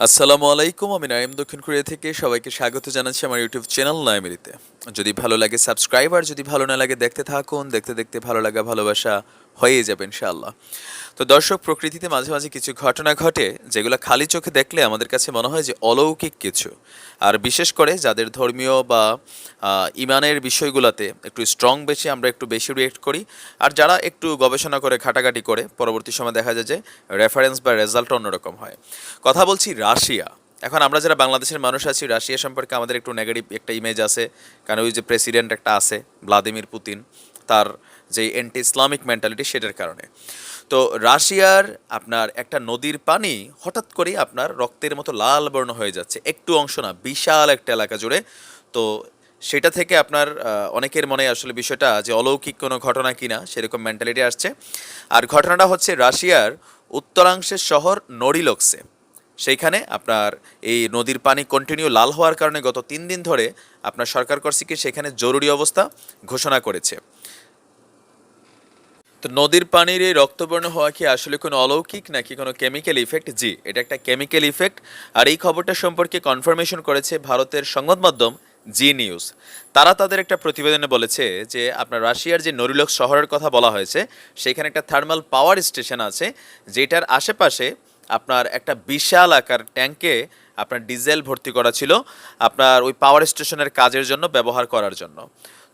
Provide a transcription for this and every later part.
আসসালামু আলাইকুম আমি নাইম দক্ষিণ কোরিয়া থেকে সবাইকে স্বাগত জানাচ্ছি আমার ইউটিউব চ্যানেল নাইমেরিতে যদি ভালো লাগে সাবস্ক্রাইব আর যদি ভালো না লাগে দেখতে থাকুন। দেখতে দেখতে ভালো লাগা, ভালোবাসা হয়ে যাবে ইনশাআল্লাহ। তো দর্শক, প্রকৃতিতে মাঝে মাঝে কিছু ঘটনা ঘটে, যেগুলো খালি চোখে দেখলে আমাদের কাছে মনে হয় যে অলৌকিক কিছু। আর বিশেষ করে যাদের ধর্মীয় বা ইমানের বিষয়গুলোতে একটু স্ট্রং বেশি, আমরা একটু বেশি রিয়েক্ট করি। আর যারা একটু গবেষণা করে, ঘাটাঘাটি করে, পরবর্তী সময় দেখা যায় যে রেফারেন্স বা রেজাল্ট অন্যরকম হয়। কথা বলছি রাশিয়া। এখন আমরা যারা বাংলাদেশের মানুষ আছি, রাশিয়া সম্পর্কে আমাদের একটু নেগেটিভ একটা ইমেজ আছে। কারণ ওই যে প্রেসিডেন্ট একটা আছে ভ্লাদিমির পুতিন তার যে অ্যান্টি ইসলামিক মেন্টালিটি সেটার কারণে। তো রাশিয়ার আপনার একটা নদীর পানি হঠাৎ করেই আপনার রক্তের মতো লাল বর্ণ হয়ে যাচ্ছে। একটু অংশ না, বিশাল একটা এলাকা জুড়ে। তো সেটা থেকে আপনার অনেকের মনে আসলে বিষয়টা যে অলৌকিক কোনো ঘটনা কিনা, সেরকম মেন্টালিটি আসছে। আর ঘটনাটা হচ্ছে রাশিয়ার উত্তরাংশের শহর নরিলক্সে সেইখানে আপনার এই নদীর পানি কন্টিনিউ লাল হওয়ার কারণে গত তিন দিন ধরে আপনার সরকার কর্তৃক সেখানে জরুরি অবস্থা ঘোষণা করেছে। তো নদীর পানির এই রক্তবর্ণ হওয়া কি আসলে কোনো অলৌকিক নাকি কোনো কেমিক্যাল ইফেক্ট জি, এটা একটা কেমিক্যাল ইফেক্ট আর এই খবরটা সম্পর্কে কনফার্মেশন করেছে ভারতের সংবাদ মাধ্যম জি নিউজ তারা তাদের একটা প্রতিবেদনে বলেছে যে, আপনার রাশিয়ার যে নরিলক শহরের কথা বলা হয়েছে, সেখানে একটা থার্মাল পাওয়ার স্টেশন আছে, যেটার আশেপাশে আপনার একটা বিশাল আকার ট্যাঙ্কে আপনার ডিজেল ভর্তি করা ছিল আপনার ওই পাওয়ার স্টেশনের কাজের জন্য, ব্যবহার করার জন্য।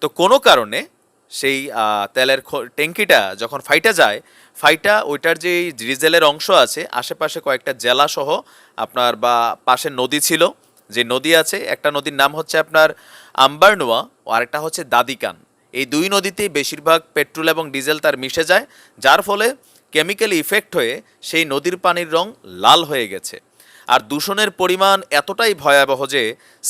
তো কোনো কারণে সেই তেলের ট্যাঙ্কিটা যখন ফাইটা যায়, ফাইটা ওইটার যে ডিজেলের অংশ আছে, আশেপাশে কয়েকটা জেলা সহ আপনার বা পাশে নদী ছিল, যে নদী আছে, একটা নদীর নাম হচ্ছে আপনার আম্বারনোয়া, আরেকটা হচ্ছে দাদিকান। এই দুই নদীতেই বেশিরভাগ পেট্রোল এবং ডিজেল তার মিশে যায়, যার ফলে কেমিক্যাল ইফেক্ট হয়ে সেই নদীর পানির রং লাল হয়ে গেছে। আর দূষণের পরিমাণ এতটাই ভয়াবহ যে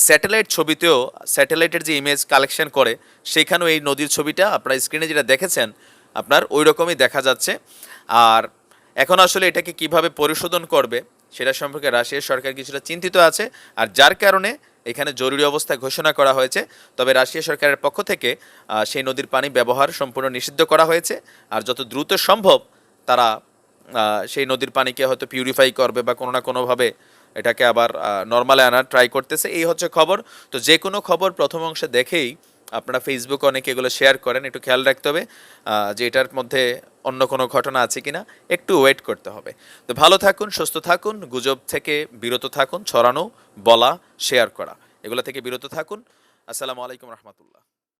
স্যাটেলাইট ছবিতেও, স্যাটেলাইটের যে ইমেজ কালেকশন করে, সেখানেও এই নদীর ছবিটা আপনার স্ক্রিনে যেটা দেখেছেন, আপনার ওই রকমই দেখা যাচ্ছে। আর এখন আসলে এটাকে কীভাবে পরিশোধন করবে, সেটা সম্পর্কে রাশিয়ার সরকার কিছুটা চিন্তিত আছে। আর যার কারণে এখানে জরুরি অবস্থা ঘোষণা করা হয়েছে, তবে রাশিয়া সরকারের পক্ষ থেকে সেই নদীর পানি ব্যবহার সম্পূর্ণ নিষিদ্ধ করা হয়েছে। আর যত দ্রুত সম্ভব তারা সেই নদীর পানিকে হয়তো পিউরিফাই করবে বা কোনো না কোনোভাবে এটাকে আবার নর্মালে আনার ট্রাই করতেছে। এই হচ্ছে খবর। তো যে কোনো খবর প্রথম অংশে দেখেই আপনারা ফেসবুকে অনেকে এগুলো শেয়ার করেন। একটু খেয়াল রাখতে হবে যে এটার মধ্যে অন্য কোনো ঘটনা আছে কিনা। একটু ওয়েট করতে হবে। তো ভালো থাকুন, সুস্থ থাকুন, গুজব থেকে বিরত থাকুন, ছড়ানো, বলা শেয়ার করা। এগুলো থেকে বিরত থাকুন। আসসালামু আলাইকুম রহমতুল্লাহ।